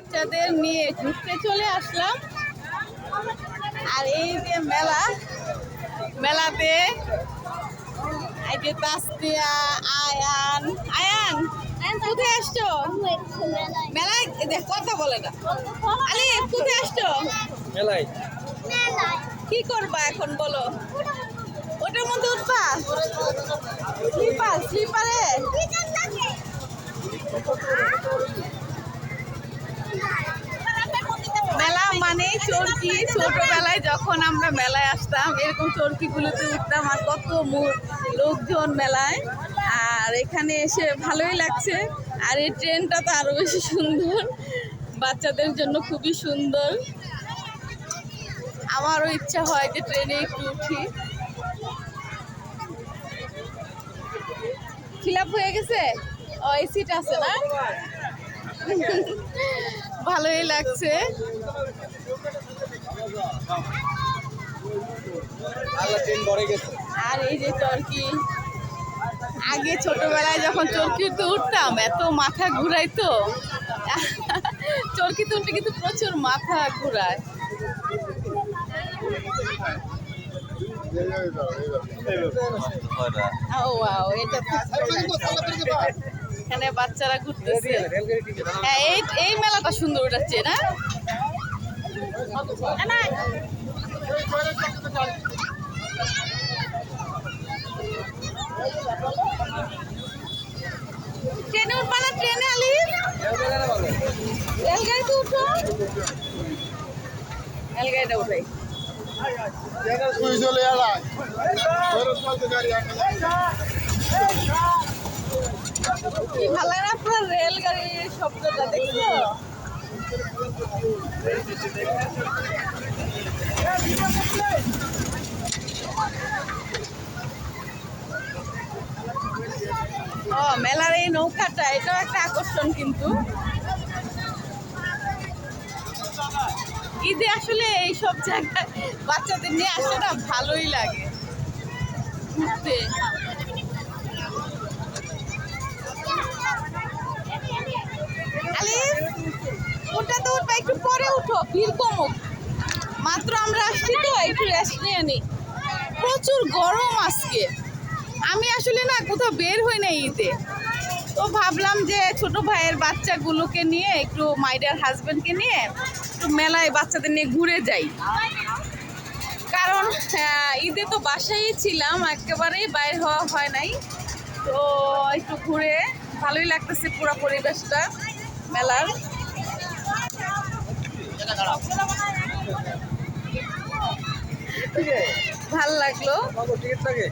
বাচ্চাদের নিয়ে ঘুরতে চলে আসলাম। আর এই যে মেলা মেলাতে এই যে তাসতিয়া আয়ান আয়ান আয়ান কোথায় আসছো? মেলায় দেখ কথা বলে না। আরে কোথায় আসছো? মেলায়। কি করবা এখন বলো? ওটার মধ্যে উঠবা? মানে চরকি ছোটবেলায় যখন আমরা মেলায় আসতাম, এরকম চরকিগুলোতে উঠতাম আর কত লোকজন মেলায়। আর এখানে এসে ভালোই লাগছে। আর এই ট্রেনটা তো আরও বেশি সুন্দর। বাচ্চাদের জন্য খুবই সুন্দর। আমারও ইচ্ছা হয় যে ট্রেনে একটু উঠি। ফিল হয়ে গেছে? ও, এই সিট আছে না? ভালোই লাগছে। আর এই যে চরকি। আগে ছোটবেলায় যখন চরকিতে উঠতাম এত মাথা ঘুরাইতো চরকিতে উঠতে কিন্তু প্রচুর মাথা ঘুরায়। এখানে বাচ্চারা ঘুরতেছে। হ্যাঁ এই মেলাটা সুন্দর উঠাচ্ছে না, ট্রেনে উঠবা না ট্রেনে আলি রেলগাড়িতে উঠো। রেলগাড়িটা উঠাই কি ভালো লাগে না পুরো রেলগাড়ির শব্দটা দেখছ? মেলার এই নৌকাটা, এটাও একটা আকর্ষণ কিন্তু। ঈদে আসলে এইসব জায়গায় বাচ্চাদের নিয়ে আসলে ভালোই লাগে। ঘুরতে আলিফ ওটা তো উঠবা একটু পরে উঠো ভিড় কমুক মাত্র আমরা আসছি তো, একটু রেস্ট নিয়ে নিই। প্রচুর গরম আজকে। আমি আসলে না কোথাও বের হই না ঈদে। তো ভাবলাম যে ছোট ভাইয়ের বাচ্চাগুলোকে নিয়ে, একটু মাইডার হাজব্যান্ডকে নিয়ে, একটু মেলায় বাচ্চাদের নিয়ে ঘুরে যাই। কারণ ঈদে তো বাসায় ছিলাম, একেবারেই বাইর হওয়া হয় নাই। তো একটু ঘুরে ভালোই লাগতেছে পুরো পরিবেশটা, মেলার। ভালো লাগল। টিকিট লাগে?